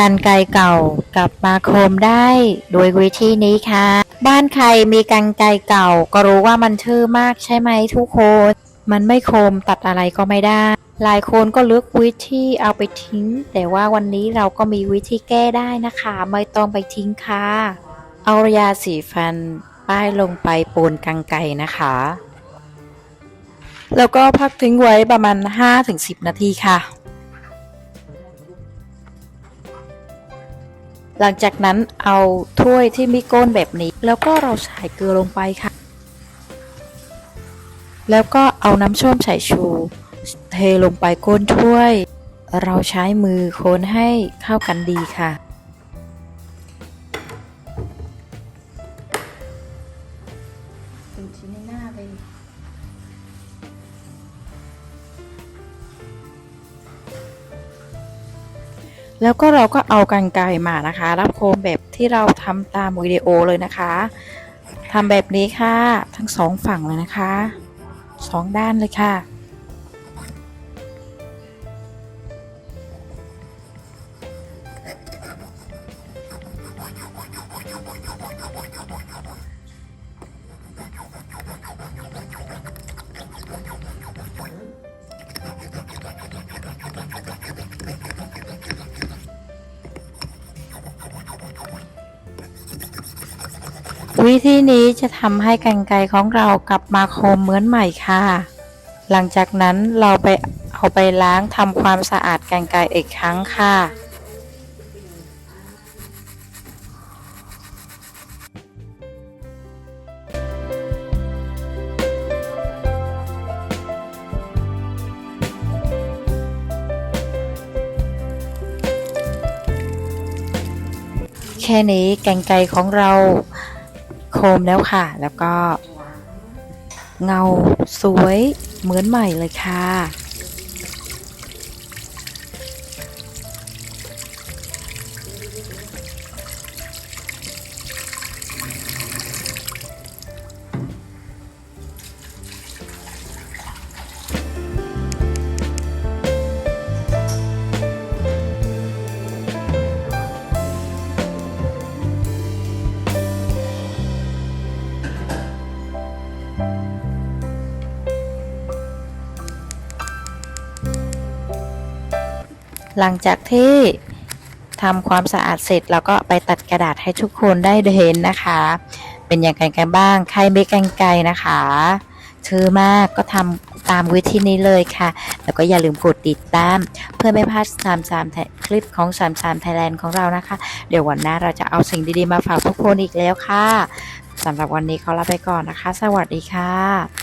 กันไกเก่ากลับมาโคมได้โดยวิธีนี้ค่ะ บ้านใครมีกันไกเก่า ก็รู้ว่ามันทื่อมากใช่ไหมทุกคน มันไม่คมตัดอะไรก็ไม่ได้ หลายคนก็เลือกวิธีเอาไปทิ้ง แต่ว่าวันนี้เราก็มีวิธีแก้ได้นะคะ ไม่ต้องไปทิ้งค่ะ เอายาสีฟันป้ายลงไปปูนกังไกนะคะ แล้วก็พักทิ้งไว้ประมาณ 5-10 นาทีค่ะ หลังจากนั้นเอาถ้วยที่มีก้นแบบนี้ แล้วก็เราใส่เกลือลงไปค่ะ แล้วก็เอาน้ำส้มสายชู เทลงไปก้นถ้วย เราใช้มือคนให้เข้ากันดีค่ะ เป็นชิ้นหน้าเล แล้วก็เราก็เอากันไกรมานะคะ รับโคมแบบที่เราทำตามวิดีโอเลยนะคะทำแบบนี้ค่ะ ทั้งสองฝั่งเลยนะคะสองด้านเลยค่ะ วิธีนี้จะทำให้กันไกของเรากลับมาคมเหมือนใหม่ค่ะ หลังจากนั้นเราไปเอาไปล้างทำความสะอาดกันไกอีกครั้งค่ะแค่นี้แกงไก่ของเรา โคมแล้วค่ะ แล้วก็เงาสวยเหมือนใหม่เลยค่ะ หลังจากที่ทำความสะอาดเสร็จเราก็ไปตัดกระดาษให้ทุกคนได้เห็นนะคะ เป็นอย่างไรกันบ้าง ใครไม่กันไกลนะคะถือมากก็ทำตามวิธีนี้เลยค่ะ แล้วก็อย่าลืมกดติดตาม เพื่อไม่พลาดสามสามคลิปของสามสามไทยแลนด์ของเรานะคะ เดี๋ยววันหน้าเราจะเอาสิ่งดีๆมาฝากทุกคนอีกแล้วค่ะสำหรับวันนี้ขอลาไปก่อนนะคะ สวัสดีค่ะ